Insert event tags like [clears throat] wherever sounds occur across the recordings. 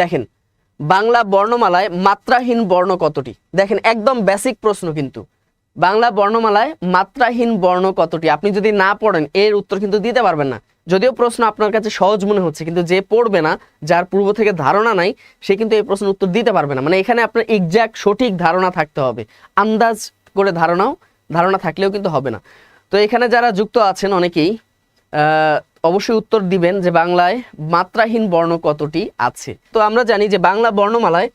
দেখেন, বাংলা বর্ণমালায় মাত্রাহীন বর্ণ কতটি? দেখেন, একদম বেসিক প্রশ্ন কিন্তু। বাংলা বর্ণমালায় মাত্রাহীন বর্ণ কতটি? আপনি যদি না পড়েন, এর উত্তর কিন্তু দিতে পারবেন না। যদিও প্রশ্ন আপনার কাছে সহজ মনে হচ্ছে, কিন্তু যে পড়বে না, যার পূর্ব থেকে ধারণা নাই, সে কিন্তু এই প্রশ্নের উত্তর দিতে পারবে না। মানে এখানে আপনার এক্সাক্ট সঠিক ধারণা থাকতে হবে। আন্দাজ করে ধারণাও, ধারণা থাকলেও কিন্তু হবে না। তো এখানে যারা যুক্ত আছেন অনেকেই অবশ্যই উত্তর দিবেন যে বাংলায় মাত্রাহীন বর্ণ কতটি আছে। তো আমরা জানি যে বাংলা বর্ণমালায়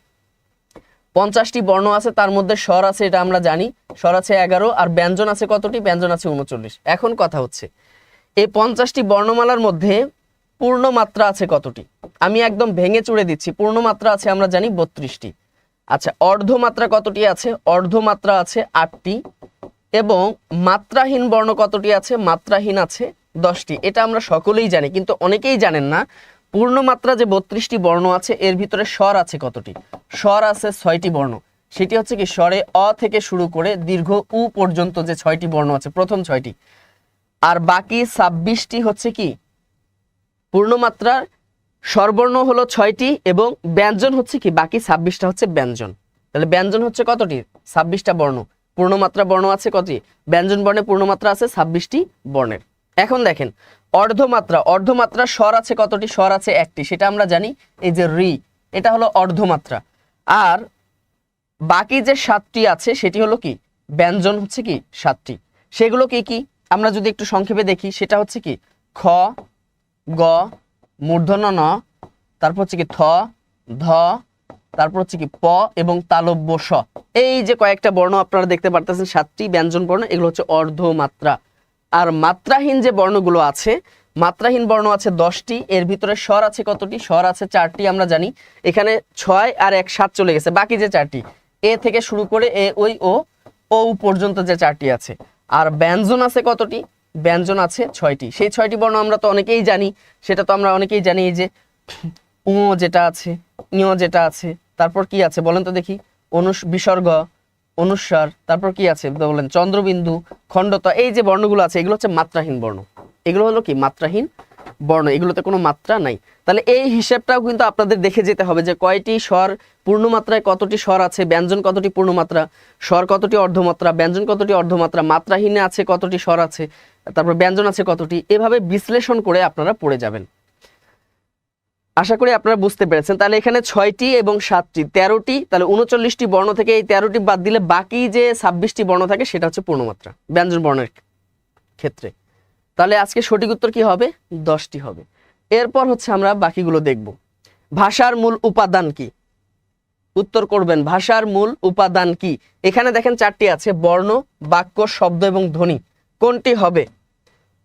পঞ্চাশটি বর্ণ আছে, তার মধ্যে স্বর আছে, এটা আমরা জানি। স্বর আছে এগারো, আর ব্যঞ্জন আছে কতটি? ব্যঞ্জন আছে উনচল্লিশ। এখন কথা হচ্ছে, এই পঞ্চাশটি বর্ণমালার মধ্যে পূর্ণ মাত্রা আছে কতটি? আমি একদম ভেঙে চুড়ে দিচ্ছি পূর্ণ মাত্রা আছে আমরা জানি বত্রিশটি। আচ্ছা অর্ধমাত্রা কতটি আছে? অর্ধমাত্রা আছে আটটি। এবং মাত্রাহীন বর্ণ কতটি আছে? মাত্রাহীন আছে দশটি। এটা আমরা সকলেই জানি, কিন্তু অনেকেই জানেন না, পূর্ণমাত্রা যে বত্রিশটি বর্ণ আছে, এর ভিতরে স্বর আছে কতটি? স্বর আছে ছয়টি বর্ণ। সেটি হচ্ছে কি, স্বরে অ থেকে শুরু করে দীর্ঘ উ পর্যন্ত যে ছয়টি বর্ণ আছে, প্রথম ছয়টি। আর বাকি ছাব্বিশটি হচ্ছে কি, পূর্ণমাত্রার স্বরবর্ণ হলো ছয়টি এবং ব্যঞ্জন হচ্ছে কি, বাকি ছাব্বিশটা হচ্ছে ব্যঞ্জন। তাহলে ব্যঞ্জন হচ্ছে কতটি? ছাব্বিশটা বর্ণ। পূর্ণমাত্রা বর্ণ আছে কতটি? ব্যঞ্জন বর্ণে পূর্ণমাত্রা আছে ছাব্বিশটি বর্ণের। এখন দেখেন, অর্ধমাত্রা অর্ধমাত্রা স্বর আছে কতটি? স্বর আছে একটি। সেটা আমরা জানি, এই যে রি, এটা হলো অর্ধমাত্রা। আর বাকি যে সাতটি আছে, সেটি হলো কি? ব্যঞ্জন হচ্ছে কি? সাতটি। সেগুলো কি কি? আমরা যদি একটু সংক্ষেপে দেখি, সেটা হচ্ছে কি? খ, গ, মূর্ধন্য, ন, তারপর হচ্ছে কি থ, ধ, তারপর হচ্ছে কি প এবং তালব্য স। এই যে কয়েকটা বর্ণ আপনারা দেখতে পারতেছেন, সাতটি ব্যঞ্জন বর্ণ, এগুলো হচ্ছে অর্ধমাত্রা। আর মাত্রাহীন যে বর্ণগুলো আছে, মাত্রাহীন বর্ণ আছে দশটি, এর ভিতরে স্বর আছে কতটি? স্বর আছে চারটি, আমরা জানি। এখানে ছয় আর এক সাত চলে গেছে। বাকি যে চারটি, এ থেকে শুরু করে এ ওই ও ও পর্যন্ত যে চারটি আছে। আর ব্যঞ্জন আছে কতটি? ব্যঞ্জন আছে ছয়টি। সেই ছয়টি বর্ণ আমরা তো অনেকেই জানি। সেটা তো আমরা অনেকেই জানি এই যে উ যেটা আছে ইয় যেটা আছে, তারপর কি আছে বলেন তো দেখি। অনুস বিসর্গ অনুস্বার তারপর কি আছে? বলেন, চন্দ্রবিন্দু, খণ্ডতা, এই যে বর্ণগুলো আছে, এগুলো হচ্ছে মাত্রাহীন বর্ণ। এগুলো হলো কি? মাত্রাহীন বর্ণ, এগুলোতে কোনো মাত্রা নাই। তাহলে এই হিসেবটাও কিন্তু আপনাদের দেখে যেতে হবে যে কয়টি স্বর পূর্ণমাত্রায় কতটি স্বর আছে, ব্যঞ্জন কতটি পূর্ণমাত্রা, স্বর কতটি অর্ধমাত্রা, ব্যঞ্জন কতটি অর্ধমাত্রা, মাত্রাহীনে আছে কতটি স্বর আছে, তারপর ব্যঞ্জন আছে কতটি, এভাবে বিশ্লেষণ করে আপনারা পড়ে যাবেন। আশা করি আপনারা বুঝতে পেরেছেন। তাহলে এখানে ছয়টি এবং সাতটি, তেরোটি, তাহলে উনচল্লিশটি বর্ণ থেকে এই তেরোটি বাদ দিলে বাকি যে ছাব্বিশটি বর্ণ থাকে সেটা হচ্ছে পূর্ণমাত্রা, ব্যঞ্জন বর্ণের ক্ষেত্রে। তাহলে আজকে সঠিক উত্তর কি হবে? দশটি হবে। এরপর হচ্ছে আমরা বাকিগুলো দেখব। ভাষার মূল উপাদান কি? উত্তর করবেন, ভাষার মূল উপাদান কি? এখানে দেখেন চারটি আছে, বর্ণ, বাক্য, শব্দ এবং ধ্বনি। কোনটি হবে?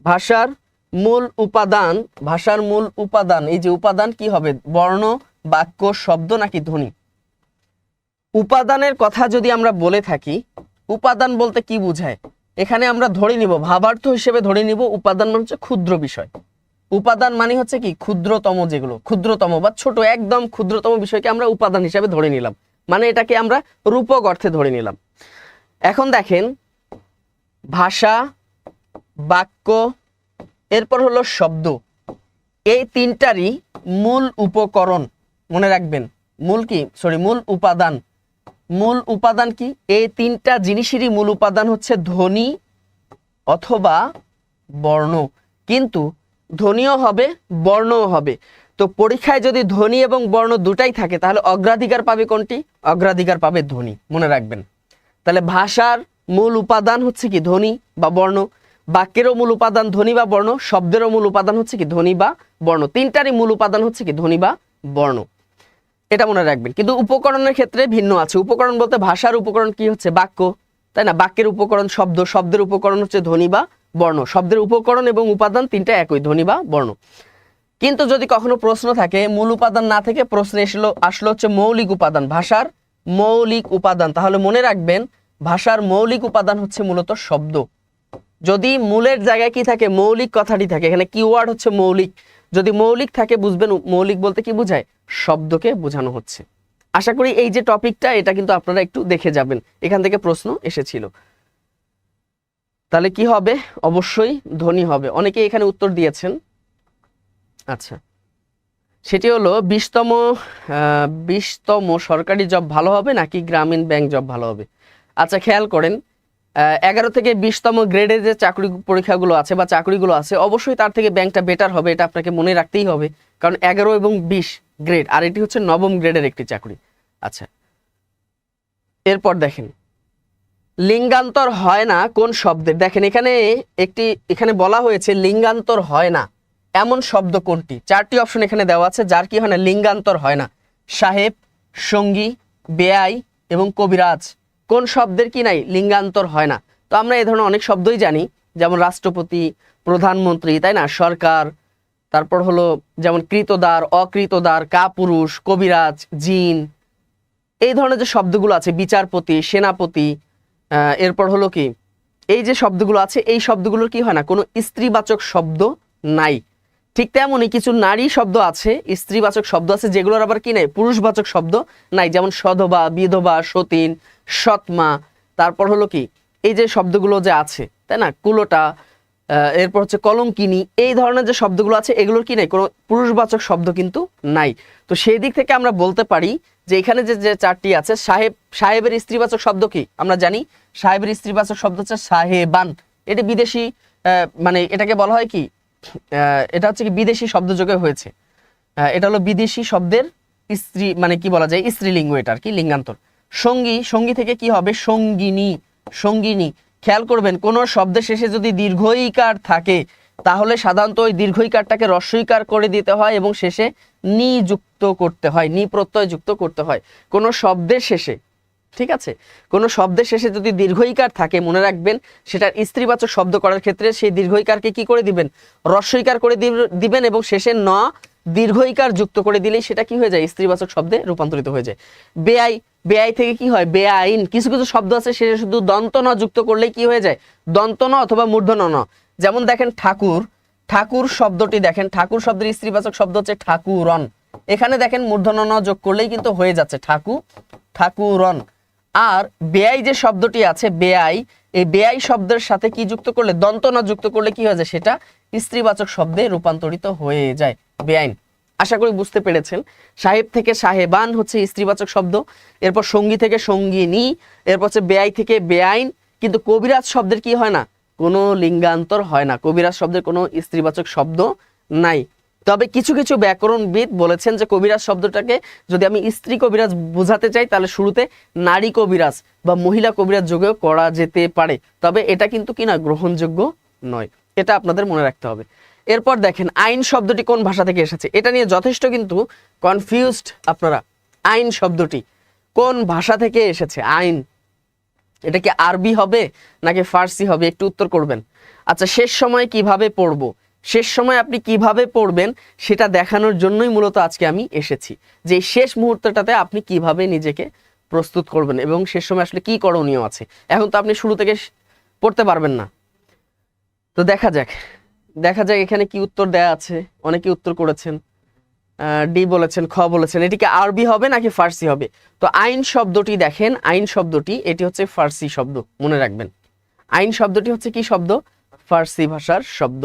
ভাষার মূল উপাদান, ভাষার মূল উপাদান, এই যে উপাদান কি হবে? বর্ণ, বাক্য, শব্দ নাকি ধ্বনি? উপাদানের কথা যদি আমরা বলে থাকি, উপাদান বলতে কি বোঝায়? এখানে আমরা ধরে নিব, ভাবার্থ হিসেবে ধরে নিব, উপাদান মানে হচ্ছে ক্ষুদ্র বিষয়। উপাদান মানে হচ্ছে কি? ক্ষুদ্রতম যেগুলো, ক্ষুদ্রতম বা ছোট, একদম ক্ষুদ্রতম বিষয়কে আমরা উপাদান হিসেবে ধরে নিলাম। মানে এটাকে আমরা রূপক অর্থে ধরে নিলাম। এখন দেখেন, ভাষা, বাক্য এরপর হলো শব্দ। এই তিনটারই মূল উপকরণ, মনে রাখবেন। মূল কি? সরি মূল উপাদান। মূল উপাদান কি? এই তিনটা জিনিসেরই মূল উপাদান হচ্ছে ধ্বনি অথবা বর্ণ। কিন্তু ধ্বনিও হবে, বর্ণও হবে। তো পরীক্ষায় যদি ধ্বনি এবং বর্ণ দুটাই থাকে, তাহলে অগ্রাধিকার পাবে কোনটি? অগ্রাধিকার পাবে ধ্বনি, মনে রাখবেন। তাহলে ভাষার মূল উপাদান হচ্ছে কি? ধ্বনি বা বর্ণ। বাক্যেরও মূল উপাদান ধ্বনি বা বর্ণ, শব্দেরও মূল উপাদান হচ্ছে কি ধ্বনি বা বর্ণ। তিনটারই মূল উপাদান হচ্ছে কি ধ্বনি বা বর্ণ। এটা মনে রাখবেন। কিন্তু উপকরণের ক্ষেত্রে ভিন্ন আছে। উপকরণ বলতে ভাষার উপকরণ কি হচ্ছে? বাক্য। তাই না? বাক্যের উপকরণ শব্দ, শব্দের উপকরণ হচ্ছে ধ্বনি বা বর্ণ। শব্দের উপকরণ এবং উপাদান তিনটা একই, ধ্বনি বা বর্ণ। কিন্তু যদি কখনো প্রশ্ন থাকে, মূল উপাদান না থেকে প্রশ্ন এসলো, আসলো হচ্ছে মৌলিক উপাদান, ভাষার মৌলিক উপাদান। তাহলে মনে রাখবেন, ভাষার মৌলিক উপাদান হচ্ছে মূলত শব্দ। যদি মূলের জায়গায় কি থাকে, মৌলিক কথাটি থাকে, এখানে কিওয়ার্ড হচ্ছে মৌলিক। যদি মৌলিক থাকে, বুঝবেন মৌলিক বলতে কি বোঝায়? শব্দকে বোঝানো হচ্ছে। আশা করি এই যে টপিকটা, এটা কিন্তু আপনারা একটু দেখে যাবেন। এখান থেকে প্রশ্ন এসেছিল। তাহলে কি হবে? অবশ্যই ধ্বনি হবে। অনেকে এখানে উত্তর দিয়েছেন। আচ্ছা। সেটি হলো, বিশতম বিশতম সরকারি জব ভালো হবে নাকি গ্রামীণ ব্যাংক জব ভালো হবে? আচ্ছা খেয়াল করেন। এগারো থেকে বিশতম গ্রেডের যে চাকরি পরীক্ষাগুলো আছে বা চাকরিগুলো আছে, অবশ্যই তার থেকে ব্যাংকটা বেটার হবে, এটা আপনাকে মনে রাখতেই হবে। কারণ এগারো এবং বিশ গ্রেড আর এটি হচ্ছে নবম গ্রেডের একটি চাকরি। আচ্ছা। এরপর দেখেন। লিঙ্গান্তর হয় না কোন শব্দের দেখেন, এখানে একটি, এখানে বলা হয়েছে লিঙ্গান্তর হয় না। এমন শব্দ কোনটি? চারটি অপশন এখানে দেওয়া আছে, যার কি হয় না? লিঙ্গান্তর হয় না। সাহেব, সঙ্গী, বেআই এবং কবিরাজ। কোন শব্দের কি নাই, লিঙ্গান্তর হয় না। তো আমরা এই ধরনের অনেক শব্দই জানি, যেমন রাষ্ট্রপতি, প্রধানমন্ত্রী, তাই না? সরকার, তারপর হলো যেমন কৃতদার, অকৃতদার, কাপুরুষ, কবিরাজ, জিন, এই ধরনের যে শব্দগুলো আছে, বিচারপতি, সেনাপতি এরপর হলো কি, এই যে শব্দগুলো আছে, এই শব্দগুলোর কি হয় না, কোনো স্ত্রীবাচক শব্দ নাই। ঠিক তেমনই কিছু নারী শব্দ আছে, স্ত্রীবাচক শব্দ আছে, যেগুলোর আবার কি নাই, পুরুষবাচক শব্দ নাই, যেমন সধবা, বিধবা, সতীন সৎমা, তারপর হলো কি? এই যে শব্দগুলো যে আছে, তাই না? কুলোটা এরপর হচ্ছে কলঙ্কিনী, এই ধরনের যে শব্দগুলো আছে, এগুলোর কি নাই? কোনো পুরুষবাচক শব্দ কিন্তু নাই। তো সেই দিক থেকে আমরা বলতে পারি যে এখানে যে যে চারটি আছে, সাহেব, সাহেবের স্ত্রীবাচক শব্দ কি? আমরা জানি সাহেবের স্ত্রীবাচক শব্দ হচ্ছে সাহেবান। এটি বিদেশি মানে এটাকে বলা হয় কি? এটা হচ্ছে কি বিদেশি শব্দযোগে হয়েছে। এটা হলো বিদেশি শব্দের স্ত্রী মানে কি বলা যায়? স্ত্রীলিঙ্গ এটা আর কি, লিঙ্গান্তর। সঙ্গী সঙ্গী থেকে কি হবে? সঙ্গিনী সঙ্গিনী। খেয়াল করবেন, কোন শব্দের শেষে যদি দীর্ঘইকার থাকে, তাহলে সাধারণত ওই দীর্ঘইকারটাকে রস্বইকার করে দিতে হয় এবং শেষে নি যুক্ত করতে হয় নি প্রত্যয় যুক্ত করতে হয়। কোন শব্দের শেষে, ঠিক আছে? কোন শব্দের শেষে যদি দীর্ঘইকার থাকে, মনে রাখবেন, সেটার স্ত্রীবাচক শব্দ করার ক্ষেত্রে সেই দীর্ঘইকারকে কি করে দিবেন? রস্বইকার করে দিব- দিবেন এবং শেষে ন দীর্ঘইকার যুক্ত করে দিলেই সেটা কি হয়ে যায়? স্ত্রীবাচক শব্দে রূপান্তরিত হয়ে যায়। বেআই বেআই থেকে কি হয়? বেআইন। কিছু কিছু শব্দ আছে শেষে শুধু দন্ত ন যুক্ত করলে কি হয়ে যায়? দন্ত ন অথবা মূর্ধন্য ন যেমন দেখেন ঠাকুর ঠাকুর শব্দটি দেখেন, ঠাকুর শব্দের স্ত্রীবাচক শব্দ হচ্ছে ঠাকুরন। এখানে দেখেন মূর্ধন্য ন যোগ করলেই কিন্তু হয়ে যাচ্ছে ঠাকু, ঠাকুরন। আর বেআই যে শব্দটি আছে, বেআই, এই বেআই শব্দের সাথে কি যুক্ত করলে, দন্ত ন যুক্ত করলে কি হয়ে যায়? সেটা স্ত্রীবাচক শব্দে রূপান্তরিত হয়ে যায়, বেআইন। আশা করি বুঝতে পেরেছেন। সাহেব থেকে সাহেবান হচ্ছে স্ত্রীবাচক শব্দ, এরপর সঙ্গী থেকে সঙ্গিনী, এরপর হচ্ছে বেআই থেকে বেআইন। কিন্তু কবিরাজ শব্দের কি হয় না? কোনো লিঙ্গান্তর হয় না। কবিরাজ শব্দের কোনো স্ত্রীবাচক শব্দ নাই। তবে কিছু কিছু ব্যাকরণবিদ বলেছেন যে কবিরাজ শব্দটাকে যদি আমি স্ত্রী কবিরাজ বোঝাতে চাই, তাহলে শুরুতে নারী কবিরাজ বা মহিলা কবিরাজ যোগেও করা যেতে পারে। তবে এটা কিন্তু কিনা গ্রহণযোগ্য নয়। এটা আপনাদের মনে রাখতে হবে। এরপর দেখেন, আইন শব্দটি কোন ভাষা থেকে এসেছে? এটা নিয়ে যথেষ্ট কিন্তু কনফিউজড আপনারা। আইন শব্দটি কোন ভাষা থেকে এসেছে? আইন। এটা কি আরবি হবে নাকি ফার্সি হবে? একটু উত্তর করবেন। আচ্ছা শেষ সময় কীভাবে পড়ব? শেষ সময় আপনি কীভাবে পড়বেন? সেটা দেখানোর জন্যই মূলত আজকে আমি এসেছি। যে শেষ মুহূর্তটাতে আপনি কীভাবে নিজেকে প্রস্তুত করবেন এবং শেষ সময় আসলে কি করণীয় আছে? এখন তো আপনি শুরু থেকে পড়তে পারবেন না। তো দেখা যাক। দেখা যাক এখানে কি উত্তর দেয়া আছে। অনেকে উত্তর করেছেন। ডি বলেছেন, খ বলেছেন। এটি কি আরবি হবে নাকি ফার্সি হবে? তো আইন শব্দটি দেখেন। আইন শব্দটি, এটি হচ্ছে ফার্সি শব্দ, মনে রাখবেন। আইন শব্দটি হচ্ছে কি শব্দ? ফার্সি ভাষার শব্দ।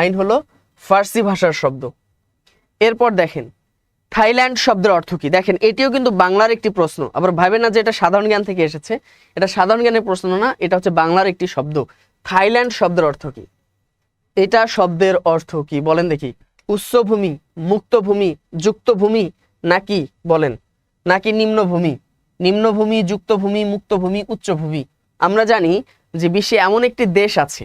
আইন হলো ফার্সি ভাষার শব্দ। এরপর দেখেন, থাইল্যান্ড শব্দের অর্থ কি? দেখেন, এটিও কিন্তু বাংলার একটি প্রশ্ন। আবার ভাবেন না যে এটা সাধারণ জ্ঞান থেকে এসেছে। এটা সাধারণ জ্ঞানের প্রশ্ন না, এটা হচ্ছে বাংলার একটি শব্দ। থাইল্যান্ড শব্দের অর্থ কি? এটা শব্দের অর্থ কি? বলেন দেখি। উচ্চভূমি মুক্তভূমি, যুক্তভূমি নাকি বলেন? নাকি নিম্নভূমি? নিম্নভূমি, যুক্তভূমি, মুক্তভূমি, উচ্চভূমি। আমরা জানি যে বিশ্বে এমন একটি দেশ আছে,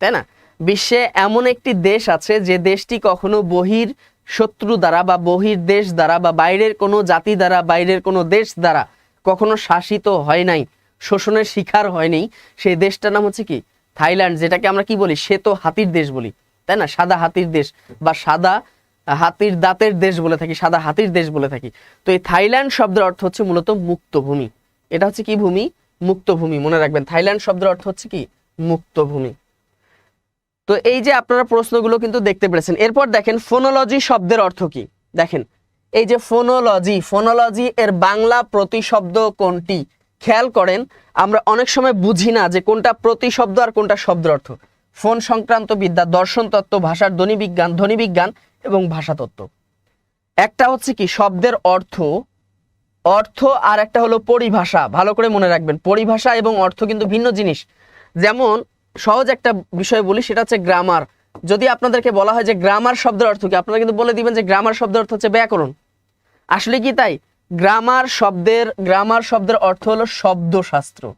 তাই না? বিশ্বে এমন একটি দেশ আছে যে দেশটি কখনো বহির শত্রু দ্বারা বা বহির দেশ দ্বারা বা বাইরের কোনো জাতি দ্বারা, বাইরের কোনো দেশ দ্বারা কখনো শাসিত হয় নাই, শোষণের শিকার হয়নি সেই দেশটার নাম হচ্ছে কি? থাইল্যান্ড, যেটাকে আমরা কি বলি? শ্বেত হাতির দেশ বলি, তাই না? সাদা হাতির দেশ বা সাদা হাতির দাঁতের দেশ বলে থাকি, সাদা হাতির দেশ বলে থাকি। তো এই থাইল্যান্ড শব্দের অর্থ হচ্ছে মূলত মুক্ত ভূমি এটা হচ্ছে কি ভূমি? মুক্ত ভূমি মনে রাখবেন। থাইল্যান্ড শব্দের অর্থ হচ্ছে কি? মুক্ত ভূমি তো এই যে আপনারা প্রশ্নগুলো কিন্তু দেখতে পেরেছেন, এরপর দেখেন ফোনোলজি শব্দের অর্থ কি? দেখেন, এই যে ফোনোলজি ফোনোলজি এর বাংলা প্রতিশব্দ কোনটি? খেয়াল করেন, আমরা অনেক সময় বুঝি না যে কোনটা প্রতিশব্দ আর কোনটা শব্দ অর্থ। ফোন সংক্রান্ত বিদ্যা, দর্শন তত্ত্ব, ভাষার ধ্বনি বিজ্ঞান ধ্বনি বিজ্ঞান এবং ভাষাতত্ত্ব একটা হচ্ছে কি, শব্দের অর্থ অর্থ আর একটা হলো পরিভাষা। ভালো করে মনে রাখবেন, পরিভাষা এবং অর্থ কিন্তু ভিন্ন জিনিস। যেমন, সহজ একটা বিষয় বলি, সেটা হচ্ছে গ্রামার। যদি আপনাদেরকে বলা হয় যে গ্রামার শব্দের অর্থ কি, আপনারা কিন্তু বলে দিবেন যে গ্রামার শব্দের অর্থ হচ্ছে ব্যাকরণ। আসলে কি তাই? গ্রামার শব্দের গ্রামার শব্দের অর্থ হলো শব্দশাস্ত্র।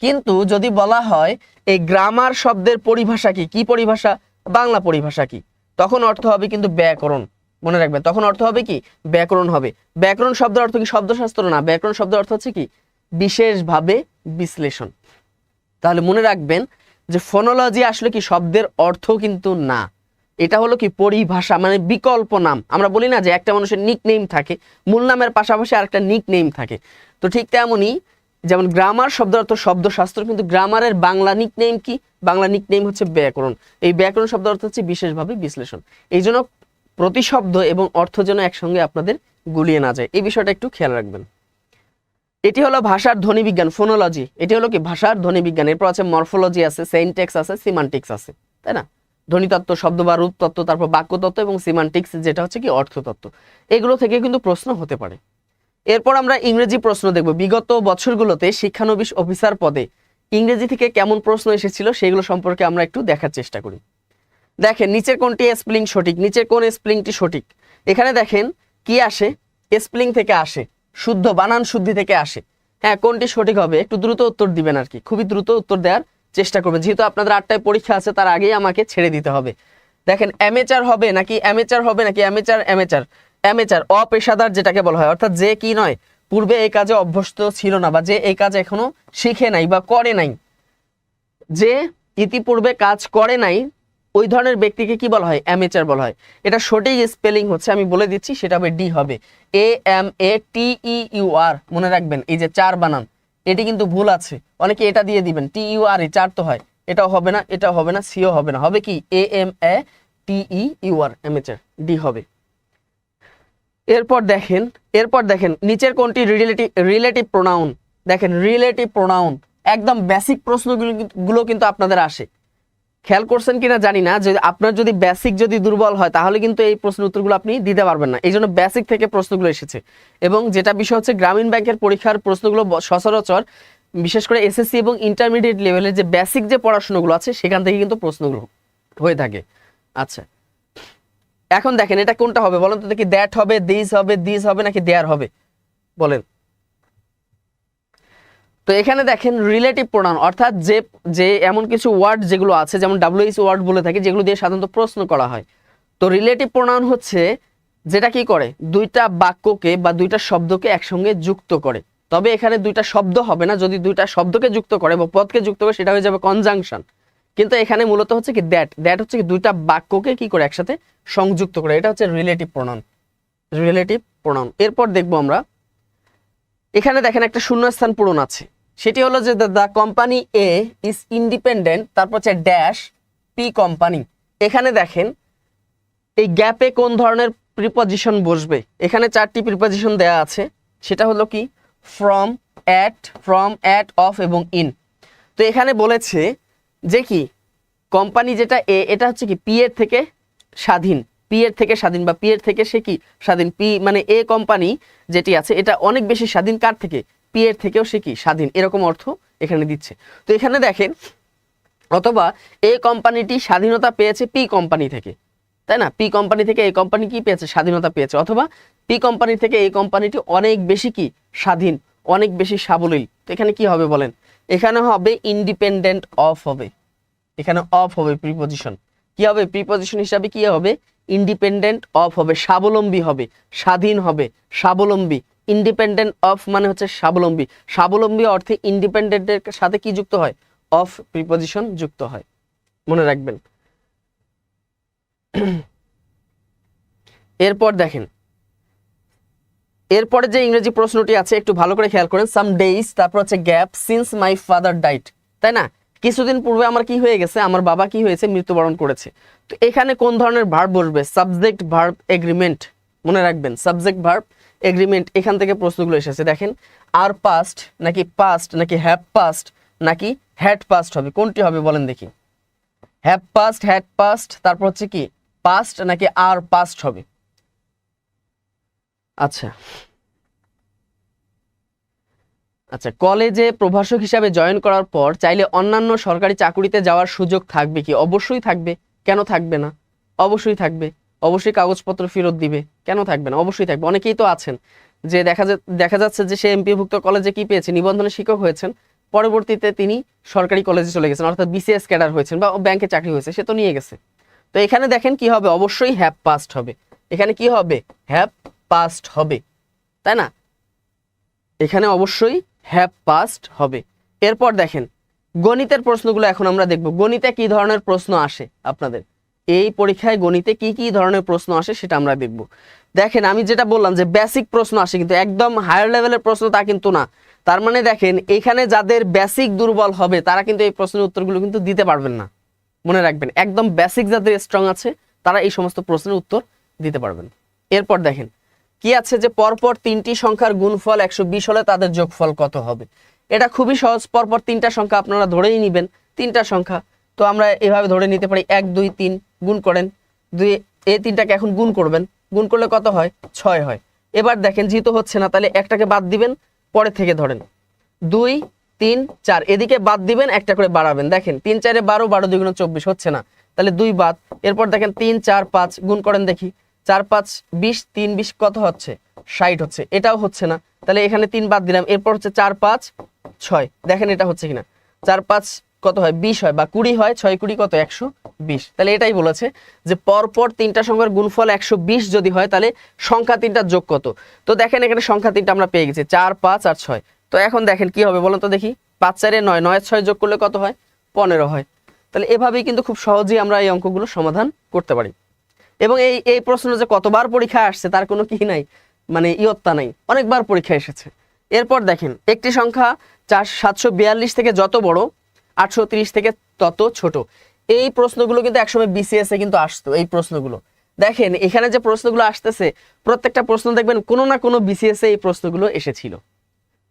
কিন্তু যদি বলা হয়, এই গ্রামার শব্দের পরিভাষা কি? কি পরিভাষা? বাংলা পরিভাষা কি? তখন অর্থ হবে কিন্তু ব্যাকরণ। মনে রাখবেন, তখন অর্থ হবে কি? ব্যাকরণ হবে। ব্যাকরণ শব্দের অর্থ কি শব্দশাস্ত্র? না, ব্যাকরণ শব্দের অর্থ হচ্ছে কি? বিশেষভাবে বিশ্লেষণ। তাহলে মনে রাখবেন যে ফোনোলজি আসলে কি শব্দের অর্থ কিন্তু না। এটা হলো কি পরিভাষা মানে বিকল্প নাম। আমরা বলি না যে একটা মানুষের নিক নেম থাকে, মূল নামের পাশাপাশি আরেকটা নিক নেম থাকে। তো ঠিক তেমনই যেমন গ্রামার শব্দের অর্থ শব্দশাস্ত্র, কিন্তু গ্রামারের বাংলা নিক নেম কি? বাংলা নিক নেম হচ্ছে ব্যাকরণ। এই ব্যাকরণ শব্দ অর্থ হচ্ছে বিশেষভাবে বিশ্লেষণ। এই জন্য প্রতিশব্দ এবং অর্থ যেন একসঙ্গে আপনাদের গুলিয়ে না যায়। এই বিষয়টা একটু খেয়াল রাখবেন। এটি হলো ভাষার ধ্বনি বিজ্ঞান ফোনোলজি এটি হলো কি ভাষার ধ্বনি বিজ্ঞান এরপর আছে মরফোলজি আছে সেন্টেক্স আছে সিমান্টিক্স আছে, তাই না? ধ্বনিতত্ত্ব শব্দ বা রূপতত্ত্ব, তারপর বাক্যতত্ত্ব এবং সিমান্টিক্স, যেটা হচ্ছে কি অর্থতত্ত্ব। এগুলো থেকে কিন্তু প্রশ্ন হতে পারে। এরপর আমরা ইংরেজি প্রশ্ন দেখব। বিগত বছরগুলোতে শিক্ষানবিশ অফিসার পদে ইংরেজি থেকে কেমন প্রশ্ন এসেছিল সেগুলো সম্পর্কে আমরা একটু দেখার চেষ্টা করি। দেখেন নিচের কোনটি স্প্লিং সঠিক? নিচের কোন স্প্লিংটি সঠিক? এখানে দেখেন, কি আসে? স্প্লিং থেকে আসে। শুদ্ধ বানান শুদ্ধি থেকে আসে। হ্যাঁ কোনটি সঠিক হবে? একটু দ্রুত উত্তর দিবেন আর কি। খুবই দ্রুত উত্তর দেওয়ার চেষ্টা করবেন যেহেতু আপনাদের আটটায় পরীক্ষা আছে, তার আগেই আমাকে ছেড়ে দিতে হবে। দেখেন অ্যামেচার হবে নাকি অ্যামেচার হবে নাকি অ্যামেচার অ্যামেচার অ্যামেচার অপেশাদার যেটাকে বলা হয়, অর্থাৎ যে কি নয়, পূর্বে এই কাজে অভ্যস্ত ছিল না বা যে এই কাজ এখনও শিখে নাই বা করে নাই। যে ইতিপূর্বে কাজ করে নাই, ওই ধরনের ব্যক্তিকে কি বলা হয়? অ্যামেচার বলা হয়। এটা সঠিক স্পেলিং হচ্ছে, আমি বলে দিচ্ছি, সেটা হবে ডি হবে। এ M A T E U আর মনে রাখবেন, এই যে চার বানান। এটি কিন্তু ভুল আছে। অনেকে এটা দিয়ে দিবেন টি ইউ আর এ চার তো হয়। এটাও হবে না, এটাও হবে না সিও হবে না। হবে কি? A M A T E U R amateur D হবে। এরপর দেখেন এরপর দেখেন, নিচের কোনটি রিলেটিভ রিলেটিভ প্রোনাউন দেখেন রিলেটিভ প্রোনাউন একদম বেসিক প্রশ্নগুলো গুলো কিন্তু আপনাদের আসে। খেয়াল করছেন কিনা জানি না, যে আপনার যদি বেসিক যদি দুর্বল হয়, তাহলে কিন্তু এই প্রশ্নের উত্তরগুলো আপনি দিতে পারবেন না। এই জন্য বেসিক থেকে প্রশ্নগুলো এসেছে। এবং যেটা বিষয় হচ্ছে গ্রামীণ ব্যাংকের পরীক্ষার প্রশ্নগুলো সচরাচর বিশেষ করে এসএসসি এবং ইন্টারমিডিয়েট লেভেলের যে বেসিক যে পড়াশোনাগুলো আছে, সেখান থেকে কিন্তু প্রশ্নগুলো হয়ে থাকে। আচ্ছা। এখন দেখেন এটা কোনটা হবে? বলেন তো দেখি দ্যাট হবে দিস হবে দিস হবে, নাকি দেয়ার হবে? বলেন। তো এখানে দেখেন রিলেটিভ প্রোনাউন অর্থাৎ যে যে এমন কিছু ওয়ার্ড যেগুলো আছে, যেমন ডাব্লিউএইচ ওয়ার্ড বলে থাকে, যেগুলো দিয়ে সাধারণত প্রশ্ন করা হয়। তো রিলেটিভ প্রোনাউন হচ্ছে যেটা কি করে? দুইটা বাক্যকে বা দুইটা শব্দকে একসঙ্গে যুক্ত করে। তবে এখানে দুইটা শব্দ হবে না, যদি দুইটা শব্দকে যুক্ত করে বা পদকে যুক্ত করে, সেটা হয়ে যাবে কনজাংশন কিন্তু এখানে মূলত হচ্ছে কি দ্যাট দ্যাট হচ্ছে কি দুইটা বাক্যকে কি করে একসাথে সংযুক্ত করে। এটা হচ্ছে রিলেটিভ প্রোনাউন রিলেটিভ প্রোনাউন এরপর দেখব আমরা। এখানে দেখেন একটা শূন্যস্থান পূরণ আছে। সেটি হলো যে the company A is independent তারপর হচ্ছে ড্যাশ পি কোম্পানি এখানে দেখেন, এই গ্যাপে কোন ধরনের প্রিপজিশন বসবে? এখানে চারটি প্রিপজিশন দেয়া আছে। সেটা হলো কি? From at from at of এবং ইন তো এখানে বলেছে যে কি? কোম্পানি যেটা এ এটা হচ্ছে কি পি এর থেকে স্বাধীন। পি এর থেকে স্বাধীন বা পি এর থেকে সে কি? স্বাধীন। পি মানে এ কোম্পানি যেটি আছে, এটা অনেক বেশি স্বাধীন কার থেকে? পি এর থেকেও সে কি? স্বাধীন। এরকম অর্থ এখানে দিচ্ছে। তো এখানে দেখেন, অথবা এই কোম্পানিটি স্বাধীনতা পেয়েছে পি কোম্পানি থেকে। তাই না? পি কোম্পানি থেকে এই কোম্পানি কি পেয়েছে? স্বাধীনতা পেয়েছে। অথবা পি কোম্পানি থেকে এই কোম্পানিটি অনেক বেশি কি? স্বাধীন, অনেক বেশি সাবলীল। তো এখানে কি হবে বলেন? এখানে হবে ইন্ডিপেন্ডেন্ট অফ হবে। এখানে অফ হবে প্রিপজিশন কি হবে? প্রিপজিশন হিসাবে কি হবে? ইন্ডিপেন্ডেন্ট অফ হবে। স্বাবলম্বী হবে। স্বাধীন হবে। স্বাবলম্বী। ইন্ডিপেন্ডেন্ট অফ মানে হচ্ছে স্বাবলম্বী। স্বাবলম্বী অর্থে ইন্ডিপেন্ডেন্টের সাথে কি যুক্ত হয়? অফ প্রিপজিশন যুক্ত হয়। মনে রাখবেন। এরপর দেখেন। এরপরে যে ইংরেজি প্রশ্নটি আছে, একটু ভালো করে খেয়াল করেন। সাম ডেইজ তারপর হচ্ছে গ্যাপ সিন্স মাই ফাদার ডাইট তাই না? কিছুদিন পূর্বে আমার কি হয়ে গেছে? আমার বাবা কি হয়েছে? মৃত্যুবরণ করেছে। তো এখানে কোন ধরনের ভার্ব বসবে? সাবজেক্ট ভার্ব এগ্রিমেন্ট মনে রাখবেন। সাবজেক্ট ভার্ব এগ্রিমেন্ট এখান থেকে প্রশ্নগুলো এসেছে, দেখেন আর পাস্ট নাকি পাস্ট নাকি হ্যাভ পাস্ট নাকি হ্যাড পাস্ট হবে, কোনটি হবে বলেন দেখি। হ্যাভ পাস্ট হ্যাড পাস্ট তারপর হচ্ছে কি পাস্ট নাকি আর পাস্ট হবে। আচ্ছা। আচ্ছা কলেজে প্রভাষক হিসাবে জয়েন করার পর চাইলে অন্যান্য সরকারি চাকুরিতে যাওয়ার সুযোগ থাকবে কি? অবশ্যই থাকবে। কেন থাকবে না? অবশ্যই থাকবে। অবশ্যই কাগজপত্র ফেরত দিবে। কেন থাকবে না? অবশ্যই থাকবে। অনেকেই তো আছেন যে দেখা দেখা যাচ্ছে যে সে এমপিভুক্ত কলেজে কি পেয়েছে? নিবন্ধনে শিক্ষক হয়েছেন। পরবর্তীতে তিনি সরকারি কলেজে চলে গেছেন, অর্থাৎ বিসিএস ক্যাডার হয়েছেন বা ব্যাংকে চাকরি হয়েছে, সে তো নিয়ে গেছে। তো এখানে দেখেন কি হবে? অবশ্যই হ্যাপ পাস্ট হবে। এখানে কি হবে? হ্যাপ পাস্ট হবে। তাই না? এখানে অবশ্যই হ্যাপ পাস্ট হবে। এরপর দেখেন, গণিতের প্রশ্নগুলো এখন আমরা দেখব। গণিতে কি ধরনের প্রশ্ন আসে আপনাদের? এই পরীক্ষায় গণিতে কি কি ধরনের প্রশ্ন আসে সেটা আমরা দেখব। দেখেন, আমি যেটা বললাম যে বেসিক প্রশ্ন আসে কিন্তু একদম হায়ার লেভেলের প্রশ্ন তা কিন্তু না। তার মানে দেখেন, এখানে যাদের বেসিক দুর্বল হবে, তারা কিন্তু এই প্রশ্নের উত্তরগুলো কিন্তু দিতে পারবেন না। মনে রাখবেন, একদম বেসিক যাদের স্ট্রং আছে, তারা এই সমস্ত প্রশ্নের উত্তর দিতে পারবেন। এরপর দেখেন, কি আছে যে পরপর তিনটি সংখ্যার গুণফল একশো বিশ হলে তাদের যোগফল কত হবে? এটা খুবই সহজ, পরপর তিনটা সংখ্যা আপনারা ধরেই নেবেন, তিনটা সংখ্যা। তো আমরা এভাবে ধরে নিতে পারি, এক, দুই, তিন গুণ করেন। দুই, এই তিনটাকে এখন গুণ করবেন। গুণ করলে কত হয়? ছয় হয়। এবার দেখেন, যেহেতু হচ্ছে না, তাহলে একটাকে বাদ দিবেন পরে থেকে ধরেন। দুই, তিন, চার, এদিকে বাদ দিবেন, একটা করে বাড়াবেন। দেখেন, তিন, চারে বারো বারো দুগুণ চব্বিশ হচ্ছে না। তাহলে দুই বাদ, এরপর দেখেন, তিন, চার, পাঁচ, গুণ করেন দেখি। চার, পাঁচ, বিশ, তিন, বিশ কত হচ্ছে? ষাট হচ্ছে। এটাও হচ্ছে না। তাহলে এখানে তিন বাদ দিলাম। এরপর হচ্ছে চার, পাঁচ, ছয়। দেখেন এটা হচ্ছে কিনা। চার, পাঁচ কত হয়? বিশ হয় বা কুড়ি হয়, ছয় কুড়ি কত? একশো বিশ। তাহলে এটাই বলেছে যে পরপর তিনটা সংখ্যার গুণফল একশো বিশ যদি হয়, তাহলে সংখ্যা তিনটা যোগ কত? তো দেখেন এখানে সংখ্যা তিনটা আমরা পেয়ে গেছি, চার, পাঁচ আর ছয়। তো এখন দেখেন কি হবে বলুন তো দেখি। পাঁচ, চারে নয় নয়, ছয় যোগ করলে কত হয়? পনেরো হয়। তাহলে এভাবেই কিন্তু খুব সহজেই আমরা এই অঙ্কগুলো সমাধান করতে পারি। এবং এই এই প্রশ্ন যে কতবার পরীক্ষায় আসছে, তার কোনো কি নাই মানে ইয়ত্তা নাই। অনেকবার পরীক্ষা এসেছে। এরপর দেখেন, একটি সংখ্যা চার, সাতশো বিয়াল্লিশ থেকে যত বড় আটশো থেকে তত ছোট। এই প্রশ্নগুলো কিন্তু একসময় বিসিএস এ কিন্তু আসতো, এই প্রশ্নগুলো। দেখেন, এখানে যে প্রশ্নগুলো আসতেছে, প্রত্যেকটা প্রশ্ন দেখবেন কোনো না কোনো বিসিএস এ এই প্রশ্নগুলো এসেছিল।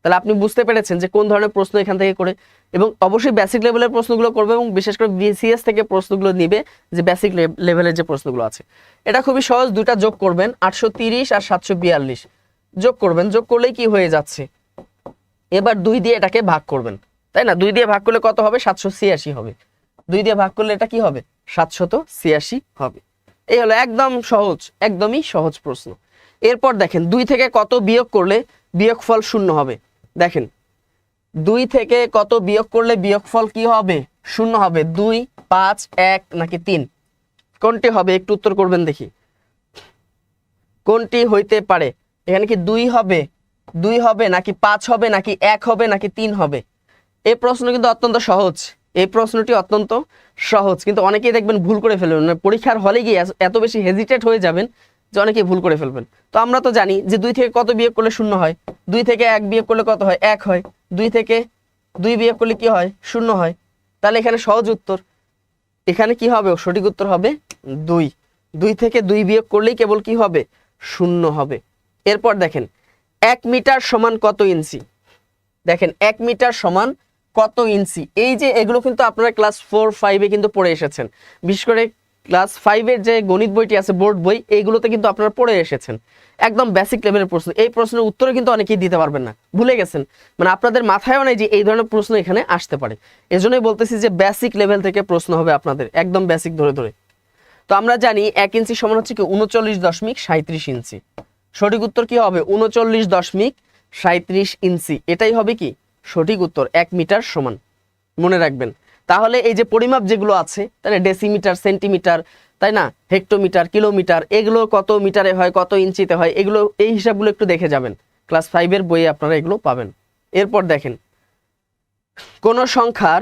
তাহলে আপনি বুঝতে পেরেছেন যে কোন ধরনের প্রশ্ন এখান থেকে করে, এবং অবশ্যই বেসিক লেভেলের প্রশ্নগুলো করবে এবং বিশেষ করে বিসিএস থেকে প্রশ্নগুলো নিবে যে বেসিক লেভেলের যে প্রশ্নগুলো আছে। এটা খুবই সহজ দুটা যোগ করবেন, আটশো আর সাতশো বিয়াল্লিশ। যোগ করবেন, যোগ করলেই কি হয়ে যাচ্ছে? এবার দুই দিয়ে এটাকে ভাগ করবেন। তাই না? দুই দিয়ে ভাগ করলে কত হবে? সাতশো ছিয়াশি হবে। দুই দিয়ে ভাগ করলে এটা কি হবে? সাতশত ছিয়াশি হবে। এই হলো একদম সহজ, একদমই সহজ প্রশ্ন। এরপর দেখেন, দুই থেকে কত বিয়োগ করলে বিয়োগফল শূন্য হবে? দেখেন, দুই থেকে কত বিয়োগ করলে বিয়োগফল কি হবে? শূন্য হবে। দুই, পাঁচ, এক, নাকি তিন? কোনটি হবে? একটু উত্তর করবেন দেখি। কোনটি হইতে পারে? এখানে কি দুই হবে? দুই হবে নাকি পাঁচ হবে নাকি এক হবে নাকি তিন হবে? এই প্রশ্ন কিন্তু অত্যন্ত সহজ। এই প্রশ্নটি অত্যন্ত সহজ। কিন্তু অনেকেই দেখবেন ভুল করে ফেলবেন। মানে পরীক্ষার হলে গিয়ে এত- এত বেশি হেজিটেট হয়ে যাবেন যে অনেকেই ভুল করে ফেলবেন। তো আমরা তো জানি যে দুই থেকে কত বিয়োগ করলে শূন্য হয়? দুই থেকে এক বিয়োগ করলে কত হয়? এক হয়। দুই থেকে দুই বিয়োগ করলে কি হয়? শূন্য হয়। তাহলে এখানে সহজ উত্তর। এখানে কি হবে? সঠিক উত্তর হবে দুই। দুই থেকে দুই বিয়োগ করলেই কেবল কি হবে? শূন্য হবে। এরপর দেখেন, এক মিটার সমান কত ইঞ্চি? দেখেন, এক মিটার সমান কত ইঞ্চি? এই যে এগুলো কিন্তু আপনারা ক্লাস ফোর, ফাইভে কিন্তু পড়ে এসেছেন। বিশেষ করে ক্লাস ফাইভের যে গণিত বইটি আছে, বোর্ড বই, এইগুলোতে কিন্তু আপনারা পড়ে এসেছেন। একদম বেসিক লেভেলের প্রশ্ন। এই প্রশ্নের উত্তরে কিন্তু অনেকেই দিতে পারবেন না। ভুলে গেছেন। মানে আপনাদের মাথায়ও নেই যে এই ধরনের প্রশ্ন এখানে আসতে পারে। এজন্যই বলতেছি যে বেসিক লেভেল থেকে প্রশ্ন হবে আপনাদের, একদম বেসিক ধরে ধরে। তো আমরা জানি এক ইঞ্চি সমান হচ্ছে কি উনচল্লিশ দশমিক সাঁত্রিশ ইঞ্চি। সঠিক উত্তর কি হবে? উনচল্লিশ দশমিক সাঁত্রিশ ইঞ্চি। এটাই হবে কি? সঠিক উত্তর এক মিটার সমান। মনে রাখবেন। তাহলে এই যে পরিমাপ যেগুলো আছে তাই না ডেসিমিটার সেন্টিমিটার তাই না? হেক্টোমিটার কিলোমিটার এগুলো কত মিটারে হয়, কত ইঞ্চিতে হয়, এগুলো, এই হিসাবগুলো একটু দেখে যাবেন। ক্লাস ফাইভের বইয়ে আপনারা এগুলো পাবেন। এরপর দেখেন, কোন সংখ্যার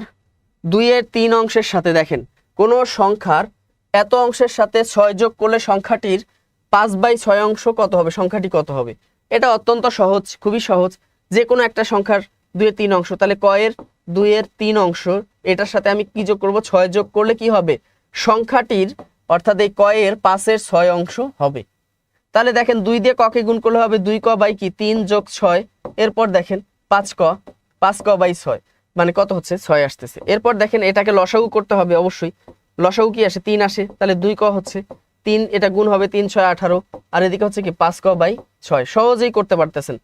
দুইয়ের তিন অংশের সাথে দেখেন, কোন সংখ্যার এত অংশের সাথে ছয় যোগ করলে সংখ্যাটির পাঁচ বাই ছয় অংশ কত হবে? সংখ্যাটি কত হবে? এটা অত্যন্ত সহজ, খুবই সহজ। যে কোনো একটা সংখ্যার দুইয়ের তিন অংশ। তাহলে কয়ের দুইয়ের তিন অংশ, এটার সাথে আমি কি যোগ করব? ছয় যোগ করলে কি হবে? সংখ্যাটির, অর্থাৎ এই কয়ের পাঁচের ছয় অংশ হবে। তাহলে দেখেন দুই দিয়ে ককে গুণ করলে হবে? দুই ক বাই কি? তিন যোগ ছয়। এরপর দেখেন পাঁচ ক পাঁচ ক বাই ছয়। মানে কত হচ্ছে? ছয় আসতেছে। এরপর দেখেন এটাকে লসাগু করতে হবে অবশ্যই। লসাগু কি আসে? তিন আসে। তাহলে দুই ক হচ্ছে। তিন, এটা গুণ হবে তিন, ছয়, আঠারো। আর এদিকে হচ্ছে কি? পাঁচ ক বাই ছয়। সহজেই করতে পারতেছেন।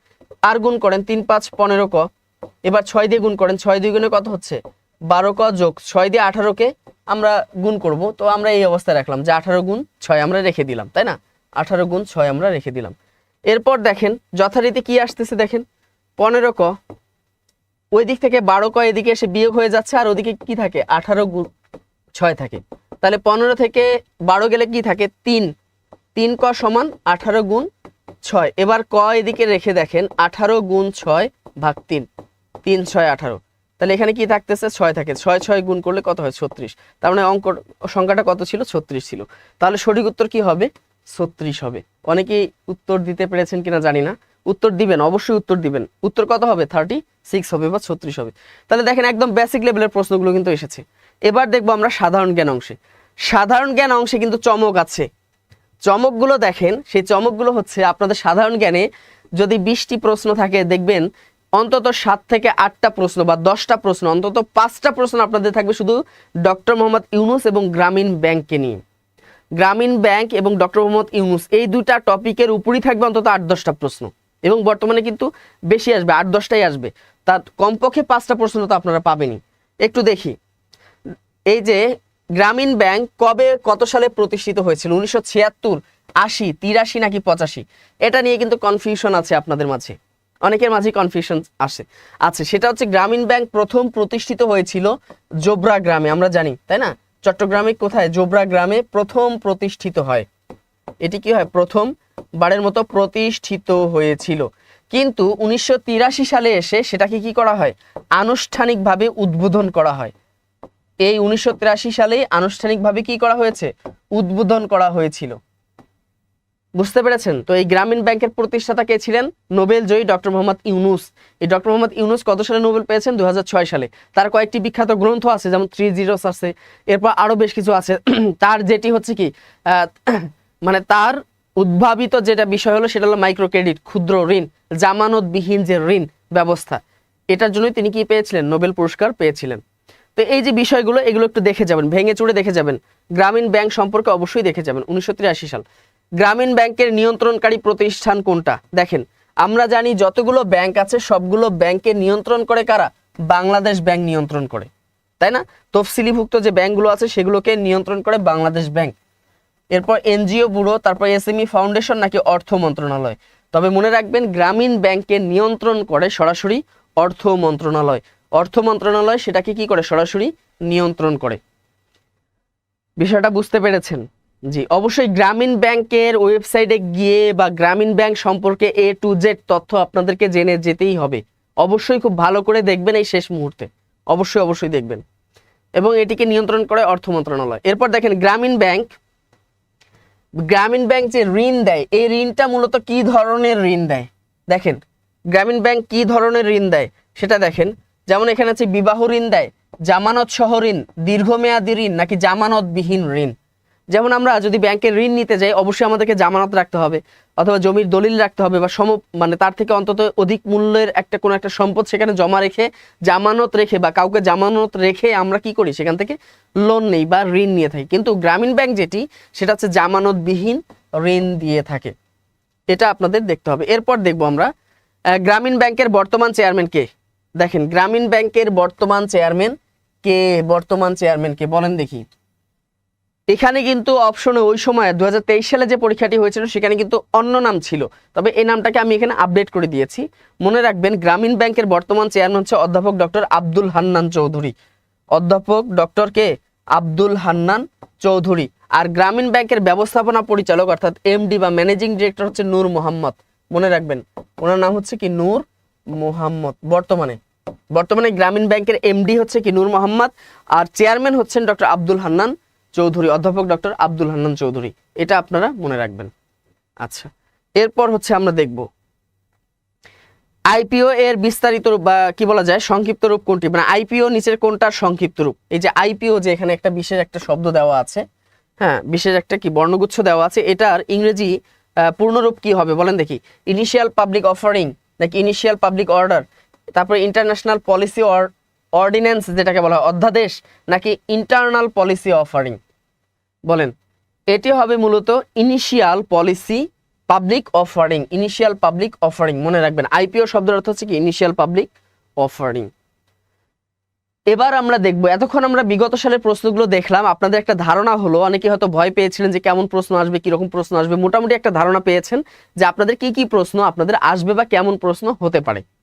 আর গুণ করেন তিন, পাঁচ, পনেরো ক। এবার ছয় দিয়ে গুণ করেন। ছয় দিয়ে গুণে কত হচ্ছে? বারো ক যোগ ছয় দিয়ে আঠারোকে আমরা গুণ করব। তো আমরা এই অবস্থায় রাখলাম যে আঠারো গুণ ছয় আমরা রেখে দিলাম, তাই না? আঠারো গুণ ছয় আমরা রেখে দিলাম। এরপর দেখেন, যথারীতি কি আসতেছে দেখেন? পনেরো ক। ওই দিক থেকে বারো ক এদিকে এসে বিয়োগ হয়ে যাচ্ছে আর ওদিকে কি থাকে? আঠারো গুণ ছয় থাকে। তাহলে পনেরো থেকে বারো গেলে কি থাকে? তিন। তিন ক সমান আঠারো গুণ ছয়। এবার ক এদিকে রেখে দেখেন, আঠারো গুণ ছয় ভাগ তিন। তিন, ছয়, আঠারো। তাহলে এখানে কি থাকতেছে? ছয় থাকে। ছয় ছয় গুণ করলে কত হয়? ছত্রিশ। তার মানে অঙ্ক সংখ্যাটা কত ছিল? ছত্রিশ ছিল। তাহলে সঠিক উত্তর কি হবে? ছত্রিশ হবে। অনেকেই উত্তর দিতে পেরেছেন কিনা জানি না। উত্তর দিবেন, অবশ্যই উত্তর দিবেন। উত্তর কত হবে? থার্টি সিক্স হবে বা ছত্রিশ হবে। তাহলে দেখেন একদম বেসিক লেভেলের প্রশ্নগুলো কিন্তু এসেছে। এবার দেখব আমরা সাধারণ জ্ঞান অংশে। সাধারণ জ্ঞান অংশে কিন্তু চমক আছে। চমকগুলো দেখেন। সেই চমকগুলো হচ্ছে আপনাদের সাধারণ জ্ঞানে যদি বিশটি প্রশ্ন থাকে, দেখবেন অন্তত সাত থেকে আটটা প্রশ্ন বা দশটা প্রশ্ন, অন্তত পাঁচটা প্রশ্ন আপনাদের থাকবে শুধু ডক্টর মোহাম্মদ ইউনুস এবং গ্রামীণ ব্যাংককে নিয়ে। গ্রামীণ ব্যাংক এবং ডক্টর মোহাম্মদ ইউনুস, এই দুটা টপিকের উপরই থাকবে অন্তত আট দশটা প্রশ্ন। এবং বর্তমানে কিন্তু বেশি আসবে, আট দশটাই আসবে। তার কমপক্ষে পাঁচটা প্রশ্ন তো আপনারা পাবেনই। একটু দেখি। এই যে গ্রামীণ ব্যাংক কবে, কত সালে প্রতিষ্ঠিত হয়েছিল? উনিশশো ছিয়াত্তর, আশি, তিরাশি নাকি পঁচাশি? এটা নিয়ে কিন্তু কনফিউশন আছে আপনাদের মাঝে। অনেকের মাঝে কনফিউশন আসে। আছে সেটা হচ্ছে গ্রামীণ ব্যাংক প্রথম প্রতিষ্ঠিত হয়েছিল জোবরা গ্রামে, আমরা জানি, তাই না? চট্টগ্রামে কোথায়? জোবরা গ্রামে প্রথম প্রতিষ্ঠিত হয়। এটি কি হয়? প্রথম বারের মতো প্রতিষ্ঠিত হয়েছিল। কিন্তু উনিশশো তিরাশি সালে এসে সেটাকে কি করা হয়? আনুষ্ঠানিকভাবে উদ্বোধন করা হয়। এই উনিশশো সালেই আনুষ্ঠানিকভাবে কি করা হয়েছে? উদ্বোধন করা হয়েছিল। বুঝতে পেরেছেন? তো এই গ্রামীণ ব্যাংকের প্রতিষ্ঠাতা কে ছিলেন? নোবেল জয়ী ডক্টর মোহাম্মদ ইউনুস। এই ডক্টর মোহাম্মদ ইউনুস কত সালে নোবেল পেয়েছেন? দু সালে। তার কয়েকটি বিখ্যাত গ্রন্থ আছে, যেমন থ্রি জিরোস আছে এরপর আরও বেশ কিছু আছে। [clears throat] তার যেটি হচ্ছে কি [clears throat] মানে তার উদ্ভাবিত যেটা বিষয় হলো, সেটা হলো মাইক্রো ক্রেডিট ক্ষুদ্র ঋণ, জামানতবিহীন যে ঋণ ব্যবস্থা। এটার জন্যই তিনি কি পেয়েছিলেন? নোবেল পুরস্কার পেয়েছিলেন। তো এই যে বিষয়গুলো, এগুলো একটু দেখে যাবেন, ভেঙে চুড়ে দেখে যাবেন। গ্রামীণ ব্যাংক সম্পর্কে অবশ্যই দেখে যাবেন, উনিশশো তিরাশি সাল। গ্রামীণ ব্যাংকের নিয়ন্ত্রণকারী প্রতিষ্ঠান কোনটা? দেখেন, আমরা জানি যতগুলো ব্যাংক আছে, সবগুলো ব্যাংকে নিয়ন্ত্রণ করে কারা? বাংলাদেশ ব্যাংক নিয়ন্ত্রণ করে। তাই না? তফসিলিভুক্ত যে ব্যাংকগুলো আছে, সেগুলোকে নিয়ন্ত্রণ করে বাংলাদেশ ব্যাংক। এরপর এনজিও ব্যুরো, তারপর এসএমই ফাউন্ডেশন নাকি অর্থ মন্ত্রণালয়। তবে মনে রাখবেন, গ্রামীণ ব্যাংকে নিয়ন্ত্রণ করে সরাসরি অর্থ মন্ত্রণালয়। অর্থ মন্ত্রণালয় সেটাকে কি করে? সরাসরি নিয়ন্ত্রণ করে। বিষয়টা বুঝতে পেরেছেন? জি, অবশ্যই গ্রামীণ ব্যাংকের ওয়েবসাইটে গিয়ে বা গ্রামীণ ব্যাংক সম্পর্কে এ টু জেড তথ্য আপনাদেরকে জেনে যেতেই হবে। অবশ্যই খুব ভালো করে দেখবেন এই শেষ মুহূর্তে। অবশ্যই অবশ্যই দেখবেন। এবং এটিকে নিয়ন্ত্রণ করে অর্থ মন্ত্রণালয়। এরপর দেখেন, গ্রামীণ ব্যাংক। গ্রামীণ ব্যাংক যে ঋণ দেয়, এই ঋণটা মূলত কি ধরনের ঋণ দেয়? দেখেন, গ্রামীণ ব্যাংক কি ধরনের ঋণ দেয়? সেটা দেখেন, যেমন এখানে আছে বিবাহ ঋণ দেয়, জামানত সহ ঋণ, দীর্ঘমেয়াদী ঋণ নাকি জামানতবিহীন ঋণ। যেমন আমরা যদি ব্যাংকের ঋণ নিতে যাই, অবশ্যই আমাদেরকে জামানত রাখতে হবে, অথবা জমির দলিল রাখতে হবে, বা সম মানে তার থেকে অন্তত অধিক মূল্যের একটা কোনো একটা সম্পদ সেখানে জমা রেখে, জামানত রেখে, বা কাউকে জামানত রেখে আমরা কি করি? সেখান থেকে লোন নেই বা ঋণ নিয়ে থাকি। কিন্তু গ্রামীণ ব্যাংক যেটি, সেটা হচ্ছে জামানতবিহীন ঋণ দিয়ে থাকে। এটা আপনাদের দেখতে হবে। এরপর দেখব আমরা গ্রামীণ ব্যাংকের বর্তমান চেয়ারম্যান কে? দেখেন, গ্রামীণ ব্যাংকের বর্তমান চেয়ারম্যান কে? বর্তমান চেয়ারম্যান কে? বলেন দেখি। এখানে কিন্তু অপশনে ওই সময় দু হাজার তেইশ সালে যে পরীক্ষাটি হয়েছিল, সেখানে কিন্তু অন্য নাম ছিল। তবে এই নামটাকে আমি এখানে আপডেট করে দিয়েছি। মনে রাখবেন, গ্রামীণ ব্যাংকের বর্তমান চেয়ারম্যান হচ্ছে অধ্যাপক ডক্টর আব্দুল হান্নান চৌধুরী। অধ্যাপক ডক্টর কে? আব্দুল হান্নান চৌধুরী। আর গ্রামীণ ব্যাংকের ব্যবস্থাপনা পরিচালক, অর্থাৎ এমডি বা ম্যানেজিং ডিরেক্টর হচ্ছে নূর মোহাম্মদ। মনে রাখবেন, ওনার নাম হচ্ছে কি? নূর মোহাম্মদ। বর্তমানে বর্তমানে গ্রামীণ ব্যাংকের এমডি হচ্ছে কি? নূর মোহাম্মদ। আর চেয়ারম্যান হচ্ছেন ডক্টর আব্দুল হান্নান। চৌধুরী, অধ্যাপক ডক্টর আব্দুল হান্নান চৌধুরী। এটা আপনারা মনে রাখবেন। আচ্ছা এরপর হচ্ছে আমরা দেখব। আইপিও এর বিস্তারিত রূপ বা কি বলা যায়, সংক্ষিপ্ত রূপ কোনটি? মানে আইপিও নিচের কোনটার সংক্ষিপ্ত রূপ? এই যে আইপিও যে এখানে একটা বিশেষ একটা শব্দ দেওয়া আছে হ্যাঁ বিশেষ একটা কি বর্ণগুচ্ছ দেওয়া আছে, এটার ইংরেজি পূর্ণরূপ কি হবে বলেন দেখি। ইনিশিয়াল পাবলিক অফারিং নাকি ইনিশিয়াল পাবলিক অর্ডার তারপরে ইন্টারন্যাশনাল পলিসি অর্ডিন্যান্স যেটাকে বলা হয়, অধ্যাদেশ, নাকি ইন্টারনাল পলিসি অফারিং বলেন, এটি হবে মূলত initial policy public offering initial public offering মনে রাখবেন আইপিও শব্দের অর্থ হচ্ছে কি ইনিশিয়াল পাবলিক অফারিং এবার আমরা দেখব, এতক্ষণ আমরা বিগত সালের প্রশ্নগুলো দেখলাম, আপনাদের একটা ধারণা হলো, অনেকে হয়তো ভয় পেয়েছিলেন যে কেমন প্রশ্ন আসবে, কীরকম প্রশ্ন আসবে, মোটামুটি একটা ধারণা পেয়েছেন যে আপনাদের কি কি প্রশ্ন, আপনাদের আসবে বা কেমন প্রশ্ন হতে পারে।